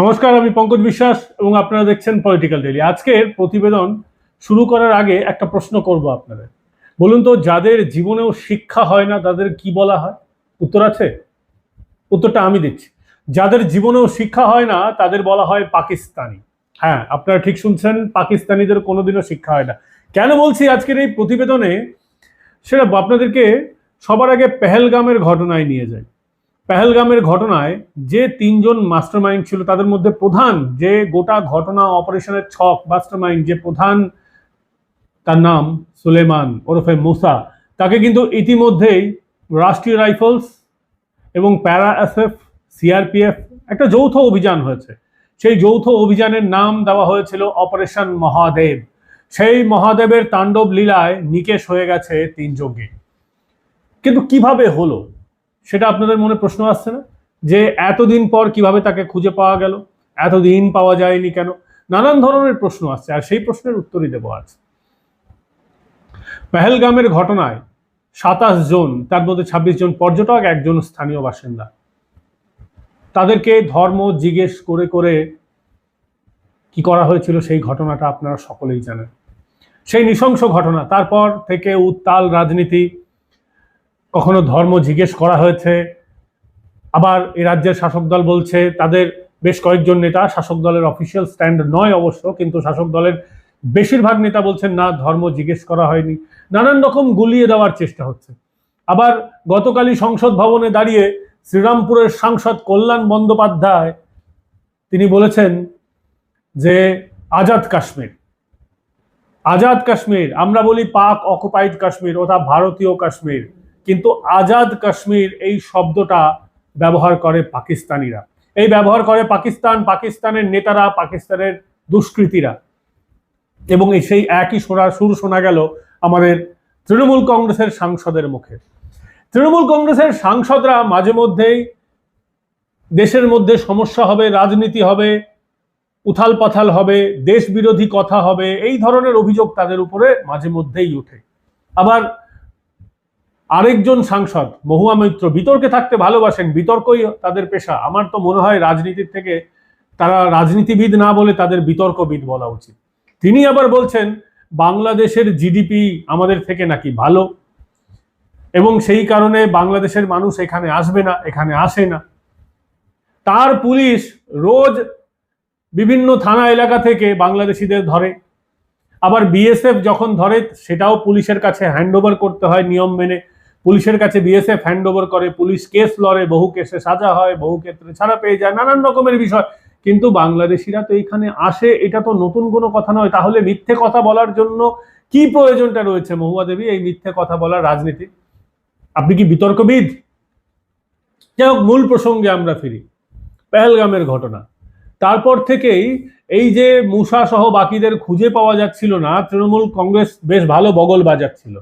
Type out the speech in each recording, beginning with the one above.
নমস্কার, আমি পঙ্কজ বিশ্বাস এবং আপনারা দেখছেন পলিটিক্যাল ডেলি আজকের প্রতিবেদন শুরু করার আগে একটা প্রশ্ন করব আপনাদের। বলুন তো, যাদের জীবনেও শিক্ষা হয় না, তাদের কি বলা হয়? উত্তর আছে? উত্তরটা আমি দিচ্ছি। যাদের জীবনেও শিক্ষা হয় না, তাদের বলা হয় পাকিস্তানি। হ্যাঁ আপনারা ঠিক শুনছেন, পাকিস্তানিদের কোনোদিনও শিক্ষা হয় না। কেন বলছি আজকের এই প্রতিবেদনে? সেটা আপনাদেরকে সবার আগে পেহেলগামের ঘটনায় নিয়ে যায় পেহেলগামের ঘটনায় যে তিনজন মাস্টারমাইন্ড ছিল, তাদের মধ্যে প্রধান যে গোটা ঘটনা অপারেশনের ছক মাস্টারমাইন্ড, যে প্রধান তার নাম সুলেমান ওরফে মুসা, তাকে কিন্তু ইতিমধ্যেই রাষ্ট্রীয় রাইফেলস এবং প্যারা এসএফ, সিআরপিএফ একটা যৌথ অভিযান হয়েছে। সেই যৌথ অভিযানের নাম দেওয়া হয়েছিল অপারেশন মহাদেব। সেই মহাদেবের তাণ্ডব লীলায় নিকেশ হয়ে গেছে তিন যজ্ঞে কিন্তু কীভাবে হলো? সেটা আপনাদের মনে প্রশ্ন আসছে না? যে এতদিন পর কীভাবে তাকে খুঁজে পাওয়া গেল? এতদিন পাওয়া যায়নি কেন? নানান ধরনের প্রশ্ন আসছে, আর সেই প্রশ্নের উত্তরই দেবো আজ। পেহেলগামের ঘটনায় সাতাশ জন, তার মধ্যে ছাব্বিশ জন পর্যটক, একজন স্থানীয় বাসিন্দা। তাদেরকে ধর্ম জিজ্ঞেস করে করে কি করা হয়েছিল সেই ঘটনাটা আপনারা সকলেই জানেন। সেই নৃশংস ঘটনা, তারপর থেকে উত্তাল রাজনীতি কখনো ধর্ম জিজ্ঞেস করা হয়েছে। আবার এ রাজ্যের শাসক দল বলছে, তাদের বেশ কয়েকজন নেতা শাসক দলের অফিসিয়াল স্ট্যান্ড নয় অবশ্য, কিন্তু শাসক দলের বেশিরভাগ নেতা বলছেন, না, ধর্ম জিজ্ঞেস করা হয়নি। নানান রকম গুলিয়ে দেওয়ার চেষ্টা হচ্ছে। আবার গতকালই সংসদ ভবনে দাঁড়িয়ে শ্রীরামপুরের সাংসদ কল্যাণ বন্দ্যোপাধ্যায়, তিনি বলেছেন যে, আজাদ কাশ্মীর। আজাদ কাশ্মীর, আমরা বলি পাক অকুপাইড কাশ্মীর, ওটা ভারতীয় কাশ্মীর। কিন্তু আজাদ কাশ্মীর এই শব্দটা ব্যবহার করে পাকিস্তানিরা। এই ব্যবহার করে পাকিস্তান, পাকিস্তানের নেতারা, পাকিস্তানের দুষ্কৃতীরা। এবং সেই একই শোনা সুর শোনা গেল আমাদের তৃণমূল কংগ্রেসের সাংসদের মুখে। তৃণমূল কংগ্রেসের সাংসদরা মাঝে মধ্যেই দেশের মধ্যে সমস্যা হবে, রাজনীতি হবে, উথাল পাথাল হবে দেশ বিরোধী কথা হবে, এই ধরনের অভিযোগ তাদের উপরে মাঝে মধ্যেই ওঠে। আবার আরেকজন সাংসদ মহুয়া মৈত্র বিতর্কে থাকতে ভালোবাসেন, বিতর্কই তাদের পেশা। আমার তো মনে হয় রাজনীতির থেকে তারা রাজনীতিবিদ না বলে তাদের বিতর্কবিদ বলা উচিত। তিনি আবার বলছেন, বাংলাদেশের জিডিপি আমাদের থেকে নাকি ভালো? এবং সেই কারণে বাংলাদেশের মানুষ এখানে আসবে না, এখানে আসে না। তার পুলিশ রোজ বিভিন্ন থানা এলাকা থেকে বাংলাদেশিদের ধরে। আবার বিএসএফ যখন ধরে, সেটাও পুলিশের কাছে হ্যান্ড করতে হয় নিয়ম মেনে। পুলিশের কাছে বিএসএফ হ্যান্ড করে, পুলিশ কেস লড়ে, বহু কেসে সাজা হয়, বহু ক্ষেত্রে ছাড়া পেয়ে যায়, নানান রকমের বিষয়। কিন্তু বাংলাদেশিরা তো এইখানে আসে, এটা তো নতুন কোনো কথা নয়। তাহলে মিথ্যে কথা বলার জন্য কি প্রয়োজনটা রয়েছে মহুয়া দেবী, এই মিথ্যে কথা বলার রাজনীতি? আপনি কি বিতর্কবিদ? যাই হোক, মূল প্রসঙ্গে আমরা ফিরি। পেহেলগামের ঘটনা। তারপর থেকেই এই যে মুসা সহ বাকিদের খুঁজে পাওয়া যাচ্ছিল না, তৃণমূল কংগ্রেস বেশ ভালো বগল বাজাচ্ছিল।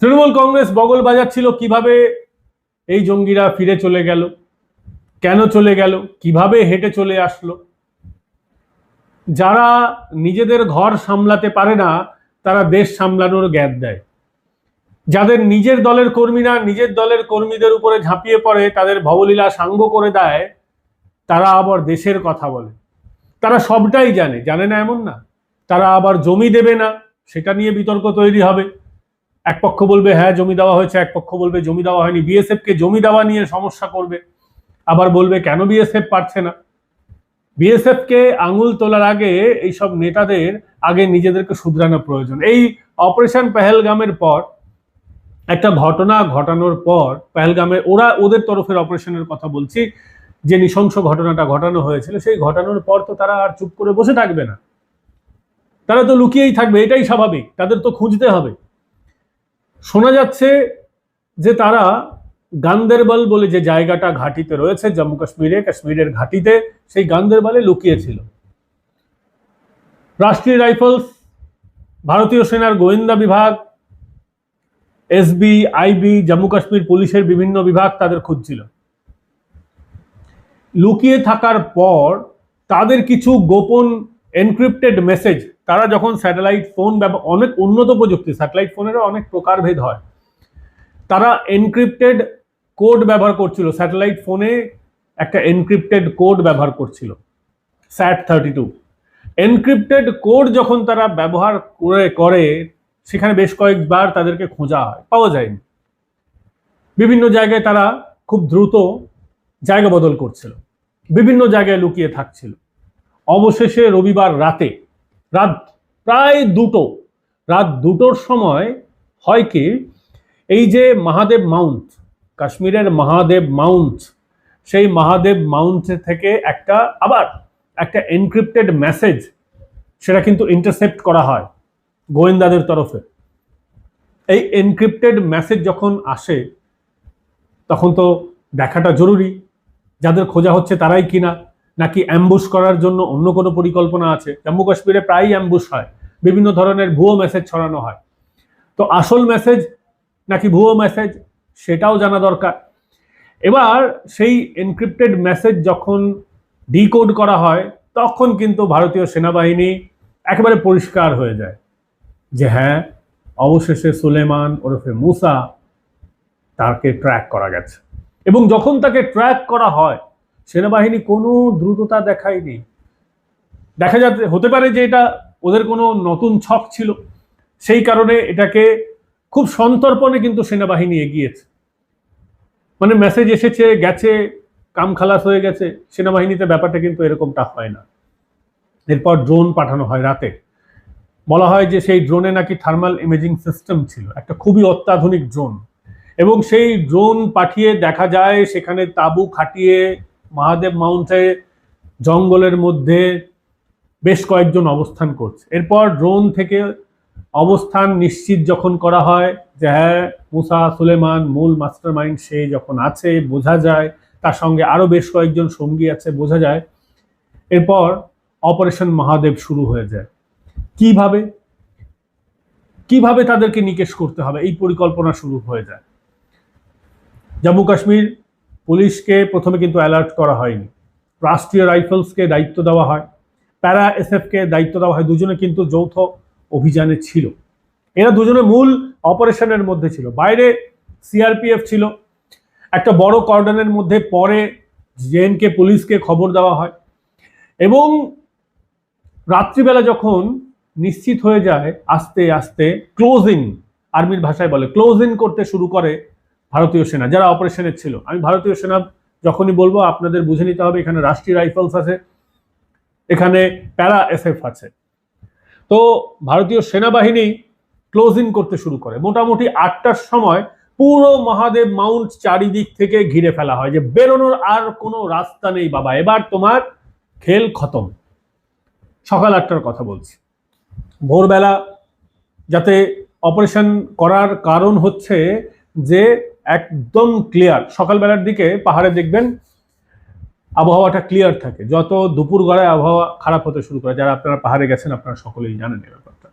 তৃণমূল কংগ্রেস বগল বাজাচ্ছিল, কীভাবে এই জঙ্গিরা ফিরে চলে গেল? কেন চলে গেল? কীভাবে হেঁটে চলে আসলো? যারা নিজেদের ঘর সামলাতে পারে না, তারা দেশ সামলানোর জ্ঞান দেয়। যাদের নিজের দলের কর্মীরা নিজের দলের কর্মীদের উপরে ঝাঁপিয়ে পড়ে, তাদের ভবলীলা সাঙ্গ করে দেয়, তারা আবার দেশের কথা বলে। তারা সবটাই জানে জানে না এমন না। তারা আবার জমি দেবে না, সেটা নিয়ে বিতর্ক তৈরি হবে। এক পক্ষ বলবে হ্যাঁ জমি দেওয়া হয়েছে। এক পক্ষ বলবে, জমি দেওয়া হয়নি। বিএসএফ কে জমি দেওয়া নিয়ে সমস্যা করবে। আবার বলবে, কেন বিএসএফ পারছে না? বিএসএফ কে আঙুল তোলার আগে এইসব নেতাদের আগে নিজেদেরকে শুধরানো প্রয়োজন। এই অপারেশন পেহেলগামের পর, একটা ঘটনা ঘটানোর পর পেহেলগামে ওরা ওদের তরফের অপারেশনের কথা বলছি, যে নৃশংস ঘটনাটা ঘটানো হয়েছিল, সেই ঘটানোর পর তো তারা আর চুপ করে বসে থাকবে না। তারা তো লুকিয়েই থাকবে, এটাই স্বাভাবিক। তাদের তো খুঁজতে হবে। শোনা যাচ্ছে যে তারা গান্দেরবল বলে যে জায়গাটা ঘাটিতে রয়েছে, জম্মু কাশ্মীরে, কাশ্মীরের ঘাটিতে সেই গান্দেরবলে লুকিয়েছিল। রাষ্ট্রীয় রাইফেলস, ভারতীয় সেনার গোয়েন্দা বিভাগ এসবি আইবি জম্মু কাশ্মীর পুলিশের বিভিন্ন বিভাগ তাদের খুঁজছিল। লুকিয়ে থাকার পর তাদের কিছু গোপন এনক্রিপ্টেড মেসেজ তারা যখন স্যাটেলাইট ফোন অনেক উন্নত প্রযুক্তি স্যাটেলাইট ফোনেরও অনেক প্রকারভেদ হয়। তারা এনক্রিপ্টেড কোড ব্যবহার করছিল স্যাটেলাইট ফোনে একটা এনক্রিপ্টেড কোড ব্যবহার করছিল SAT thirty two encrypted code যখন তারা ব্যবহার করে করে, সেখানে বেশ কয়েকবার তাদেরকে খোঁজা হয়, পাওয়া যায়নি। বিভিন্ন জায়গায় তারা খুব দ্রুত জায়গা বদল করছিল, বিভিন্ন জায়গায় লুকিয়ে থাকছিল। অবশেষে রবিবার রাতে, রাত প্রায় দুটো, রাত দুটোর সময় হয় কি, এই যে মহাদেব মাউন্ট, কাশ্মীরের মহাদেব মাউন্ট, সেই মহাদেব মাউন্ট থেকে একটা আবার একটা এনক্রিপ্টেড মেসেজ সেটা কিন্তু ইন্টারসেপ্ট করা হয় গোয়েন্দাদের তরফে। এই এনক্রিপ্টেড মেসেজ যখন আসে, তখন তো দেখাটা জরুরি, যাদের খোঁজা হচ্ছে তারাই কিনা। নাকি অ্যাম্বুশ করার জন্য অন্য কোনো পরিকল্পনা আছে? জম্মু কাশ্মীরে প্রায়ই অ্যাম্বুশ হয়। বিভিন্ন ধরনের ভুয়ো মেসেজ ছড়ানো হয়। তো আসল মেসেজ নাকি ভুয়ো মেসেজ সেটাও জানা দরকার। এবার সেই এনক্রিপ্টেড মেসেজ যখন ডিকোড করা হয়, তখন কিন্তু ভারতীয় সেনাবাহিনী একেবারে পরিষ্কার হয়ে যায় যে হ্যাঁ অবশেষে সুলেমান ওরফে মুসা তাকে ট্র্যাক করা গেছে। এবং যখন তাকে ট্র্যাক করা হয় সেনাবাহিনী কোনো দ্রুততা দেখায়নি। দেখা যাচ্ছে, হতে পারে যে এটা ওদের কোনো নতুন ছক ছিল। সেই কারণে এটাকে খুব সন্তর্পণে কিন্তু সেনাবাহিনী এগিয়েছে। মানে মেসেজ এসেছে, গেছে, কাম খালাস হয়ে গেছে। সেনাবাহিনীতে ব্যাপারটা কিন্তু এরকমটা হয় না। এরপর ড্রোন পাঠানো হয় রাতে। বলা হয় যে সেই ড্রোনে নাকি থার্মাল ইমেজিং সিস্টেম ছিল, একটা খুবই অত্যাধুনিক ড্রোন এবং সেই ড্রোন পাঠিয়ে দেখা যায়, সেখানে তাঁবু খাটিয়ে মহাদেব মাউন্টে জঙ্গলের মধ্যে বেশ কয়েকজন অবস্থান করছে। এরপর ড্রোন থেকে অবস্থান নিশ্চিত যখন করা হয় যে হ্যাঁ মুসা সুলেমান মূল মাস্টার মাইন্ড সে যখন আছে, বোঝা যায়, তার সঙ্গে আরও বেশ কয়েকজন সঙ্গী আছে, বোঝা যায়। এরপর অপারেশন মহাদেব শুরু হয়ে যায়। কীভাবে? কীভাবে তাদেরকে নিকেশ করতে হবে? এই পরিকল্পনা শুরু হয়ে যায়। জম্মু কাশ্মীর পুলিশকে প্রথমে কিন্তু অ্যালার্ট করা হয়নি। রাষ্ট্রীয় রাইফেলসকে দায়িত্ব দেওয়া হয়। প্যারা এসএফকে দায়িত্ব দেওয়া হয়। দুজনে কিন্তু যৌথ অভিযানে ছিল। এরা দুজনে মূল অপারেশনের মধ্যে ছিল। বাইরে সিআরপিএফ ছিল। একটা বড় কর্ডনের মধ্যে পরে জেএনকে পুলিশকে খবর দেওয়া হয়। এবং রাত্রিবেলা যখন নিশ্চিত হয়ে যায়, আস্তে আস্তে ক্লোজিং আর্মির ভাষায় বলে ক্লোজিং করতে শুরু করে ভারতীয় সেনা, যারা অপারেশনে ছিল। আমি ভারতীয় সেনা যখনই বলব, আপনাদের বুঝে নিতে হবে, এখানে রাষ্ট্রীয় রাইফেলস আছে, এখানে প্যারা এসএফ আছে। তো ভারতীয় সেনাবাহিনী ক্লোজিং করতে শুরু করে। মোটামুটি আটটার সময় পুরো মহাদেব মাউন্ট চারিদিক থেকে ঘিরে ফেলা হয় যে বেরোনোর আর কোনো রাস্তা নেই বাবা। এবার তোমার খেল খতম। সকাল আটটার কথা বলছি। ভোরবেলা যাতে অপারেশন করার কারণ হচ্ছে যে একদম ক্লিয়ার সকালবেলার দিকে পাহাড়ে দেখবেন আবহাওয়াটা ক্লিয়ার থাকে। যত দুপুর গড়ায় আবহাওয়া খারাপ হতে শুরু করে, যারা আপনারা পাহাড়ে গেছেন, আপনারা সকলেই জানেন এই ব্যাপারটা।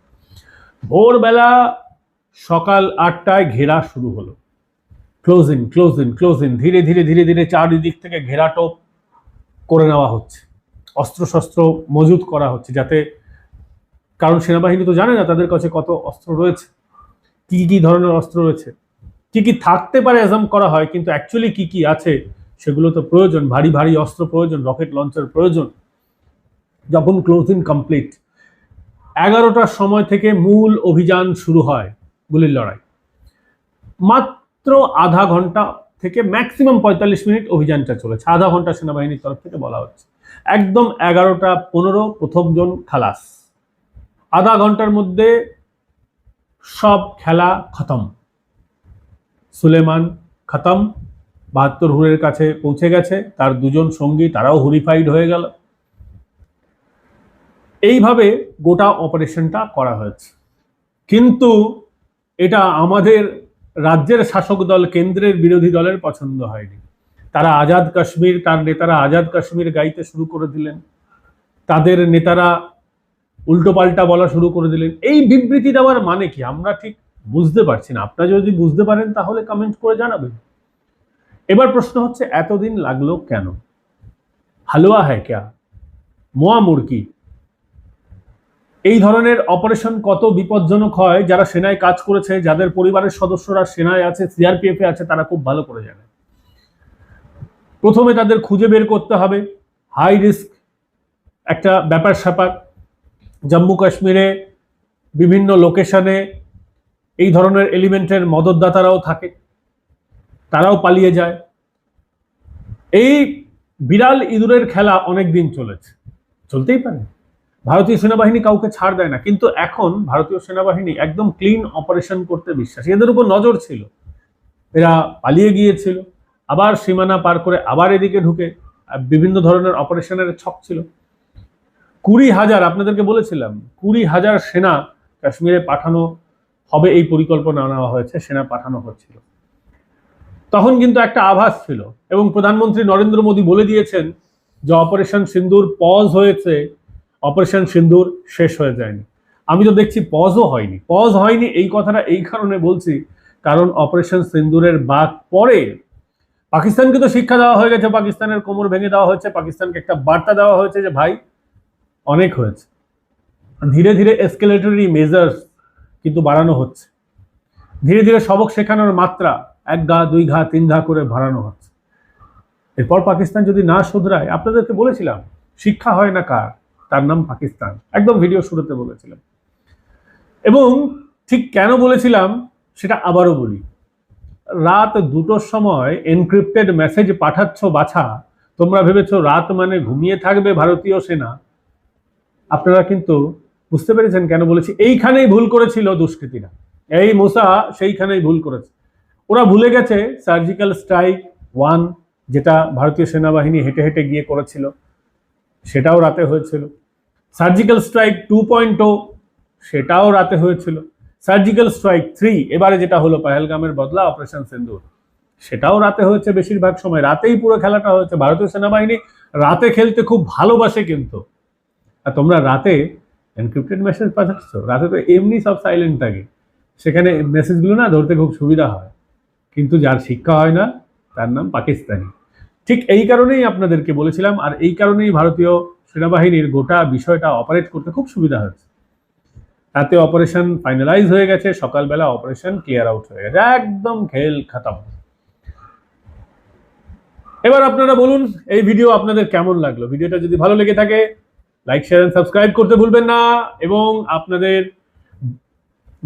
ভোরবেলা সকাল আটটায় ঘেরা শুরু হলো। ক্লোজিং ক্লোজিং ক্লোজিং ধীরে ধীরে ধীরে ধীরে চারিদিক থেকে ঘেরাটোপ করে নেওয়া হচ্ছে। অস্ত্রশস্ত্র মজুত করা হচ্ছে যাতে কারণ সেনাবাহিনী তো জানে না তাদের কাছে কত অস্ত্র রয়েছে। কি কি ধরনের অস্ত্র রয়েছে। কি কি থাকতে পারে অ্যাজাম করা হয়, কিন্তু অ্যাকচুয়ালি কি কি আছে, সেগুলো তো প্রয়োজন। ভারী ভারী অস্ত্র প্রয়োজন রকেট লঞ্চের প্রয়োজন। যখন ক্লোজিং কমপ্লিট এগারোটার সময় থেকে মূল অভিযান শুরু হয় গুলির লড়াই। মাত্র আধা ঘণ্টা থেকে ম্যাক্সিমাম পঁয়তাল্লিশ মিনিট অভিযানটা চলেছে। আধা ঘণ্টা সেনাবাহিনীর তরফ থেকে বলা হচ্ছে। একদম এগারোটা পনেরো প্রথম জন খালাস। আধা ঘণ্টার মধ্যে সব খেলা খতম। সুলেমান খতম। বাহাত্তর হুরের কাছে পৌঁছে গেছে। তার দুজন সঙ্গী, তারাও হুরিফাইড হয়ে গেল। এইভাবে গোটা অপারেশনটা করা হয়েছে। কিন্তু এটা আমাদের রাজ্যের শাসক দল, কেন্দ্রের বিরোধী দলের পছন্দ হয়নি। তারা আজাদ কাশ্মীর, তার নেতারা আজাদ কাশ্মীর গাইতে শুরু করে দিলেন। তাদের নেতারা উল্টোপাল্টা বলা শুরু করে দিলেন। এই বিবৃতি দেওয়ার মানে কি? আমরা ঠিক বুঝতে পারছি না। আপনারা যদি বুঝতে পারেন, তাহলে কমেন্ট করে জানাবেন। এবার প্রশ্ন হচ্ছে, এতদিন লাগল কেন? হালুয়া হ্যাঁ ক্যা? মোয়া মুরকি এই ধরনের অপারেশন কত বিপজ্জনক হয়, যারা সেনায় কাজ করেছে, যাদের পরিবারের সদস্যরা সেনায় আছে সিআরপিএফ এ আছে, তারা খুব ভালো করে জানে। প্রথমে তাদের খুঁজে বের করতে হবে। হাই রিস্ক একটা ব্যাপার স্যাপার জম্মু কাশ্মীরে বিভিন্ন লোকেশনে এই ধরনের এলিমেন্টের মদতদাতারাও থাকে, তারাও পালিয়ে যায়। এই বিড়াল ইঁদুরের খেলা অনেক দিন চলেছে। চলতেই পারে। ভারতীয় সেনাবাহিনী কাউকে ছাড় দেয় না, কিন্তু এখন ভারতীয় সেনাবাহিনী একদম ক্লিন অপারেশন করতে বিশ্বাসী। এদের উপর নজর ছিল। এরা পালিয়ে গিয়েছিল, আবার সীমানা পার করে আবার এদিকে ঢুকে বিভিন্ন ধরনের অপারেশনের ছক ছিল। কুড়ি হাজার, আপনাদেরকে বলেছিলাম, কুড়ি হাজার সেনা কাশ্মীরে পাঠানো হবে এই পরিকল্পনা নেওয়া হয়েছে, সেনা পাঠানো হচ্ছিল। তখন কিন্তু একটা আভাস ছিল এবং প্রধানমন্ত্রী নরেন্দ্র মোদী বলে দিয়েছেন যে অপারেশন সিন্দুর পজ হয়েছে, অপারেশন সিন্দুর শেষ হয়ে যায়নি। আমি তো দেখছি পজও হয়নি। পজ হয়নি এই কথাটা এই কারণে বলছি, কারণ অপারেশন সিন্দুরের বাদ পরে পাকিস্তানকে তো শিক্ষা দেওয়া হয়ে গেছে, পাকিস্তানের কোমর ভেঙে দেওয়া হয়েছে, পাকিস্তানকে একটা বার্তা দেওয়া হয়েছে যে, ভাই, অনেক হয়েছে। ধীরে ধীরে এসকেলেটরি মেজার্স কিন্তু বাড়ানো হচ্ছে। ধীরে ধীরে সবক শেখানোর মাত্রা এক ঘা দুই ঘা, তিন ঘা করে বাড়ানো হচ্ছে। এরপর পাকিস্তান যদি না শুধরায়, আপনাদেরকে বলেছিলাম, শিক্ষা হয় না কার? তার নাম পাকিস্তান। একদম ভিডিও শুরুতে বলেছিলাম। এবং ঠিক কেন বলেছিলাম, সেটা আবারও বলি। রাত দুটোর সময় এনক্রিপ্টেড মেসেজ পাঠাচ্ছ বাছা, তোমরা ভেবেছো রাত মানে ঘুমিয়ে থাকবে ভারতীয় সেনা। আপনারা কিন্তু বুঝতে পেরেছেন কেন বলেছি? এইখানেই ভুল করেছিল দুষ্কৃতীরা। এই মোসা সেইখানেই ভুল করেছে। ওরা ভুলে গেছে সার্জিক্যাল স্ট্রাইক ওয়ান যেটা ভারতীয় সেনাবাহিনী হেঁটে হেঁটে গিয়ে করেছিল। সেটাও রাতে হয়েছিল। সার্জিক্যাল স্ট্রাইক টু পয়েন্ট সেটাও রাতে হয়েছিল। সার্জিক্যাল স্ট্রাইক থ্রি এবারে যেটা হলো পাহেলগামের বদলা অপারেশন সিন্দুর। সেটাও রাতে হয়েছে বেশিরভাগ সময়। রাতেই পুরো খেলাটা হয়েছে। ভারতীয় সেনাবাহিনী রাতে খেলতে খুব ভালোবাসে কিন্তু। আর তোমরা রাতে এনক্রিপ্টেড মেসেজ পাঠাচ্ছ রাতে তো এমনি সব সাইলেন্ট থাকে। সেখানে মেসেজগুলো না ধরতে খুব সুবিধা হয়। কিন্তু যার শিক্ষা হয় না, তার নাম পাকিস্তানি। ঠিক এই কারণেই আপনাদেরকে বলেছিলাম, আর এই কারণেই ভারতীয় সেনাবাহিনীর গোটা বিষয়টা অপারেট করতে খুব সুবিধা হয়েছে। তাতে অপারেশন ফাইনালাইজ হয়ে গেছে, সকালবেলা অপারেশন ক্লিয়ার আউট হয়ে গেছে। একদম খেল খতম। এবার আপনারা বলুন, এই ভিডিও আপনাদের কেমন লাগল? ভিডিওটা যদি ভালো লেগে থাকে লাইক শেয়ার এন্ড সাবস্ক্রাইব করতে ভুলবেন না এবং আপনাদের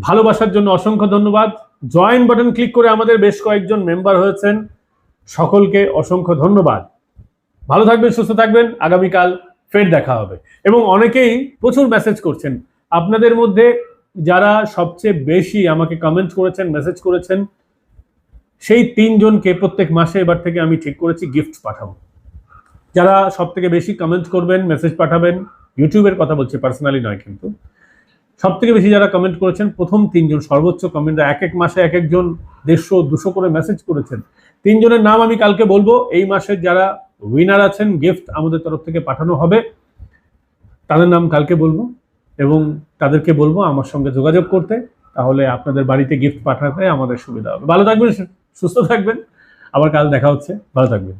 ভালোবাসার জন্য অসংখ্য ধন্যবাদ। জয়েন বাটন ক্লিক করে আমাদের বেশ কয়েকজন মেম্বার হয়েছেন। সকলকে অসংখ্য ধন্যবাদ। ভালো থাকবেন, সুস্থ থাকবেন। আগামীকাল ফের দেখা হবে। এবং অনেকেই প্রচুর মেসেজ করছেন। আপনাদের মধ্যে যারা সবচেয়ে বেশি আমাকে কমেন্ট করেছেন মেসেজ করেছেন, সেই তিনজনকে প্রত্যেক মাসে এবার থেকে আমি ঠিক করেছি গিফট পাঠাবো। যারা সব থেকে বেশি কমেন্ট করবেন মেসেজ পাঠাবেন ইউটিউবের কথা বলছি পার্সোনালি নয় কিন্তু। সব থেকে বেশি যারা কমেন্ট করেছেন, প্রথম তিনজন, সর্বোচ্চ কমেন্ট এক এক মাসে এক একজন দেড়শো, দুশো করে মেসেজ করেছেন। তিনজনের নাম আমি কালকে বলব। এই মাসের যারা উইনার আছেন গিফট আমাদের তরফ থেকে পাঠানো হবে, তাদের নাম কালকে বলব এবং তাদেরকে বলব আমার সঙ্গে যোগাযোগ করতে, তাহলে আপনাদের বাড়িতে গিফট পাঠাতে আমাদের সুবিধা হবে। ভালো থাকবেন, সুস্থ থাকবেন। আবার কাল দেখা হচ্ছে। ভালো থাকবেন।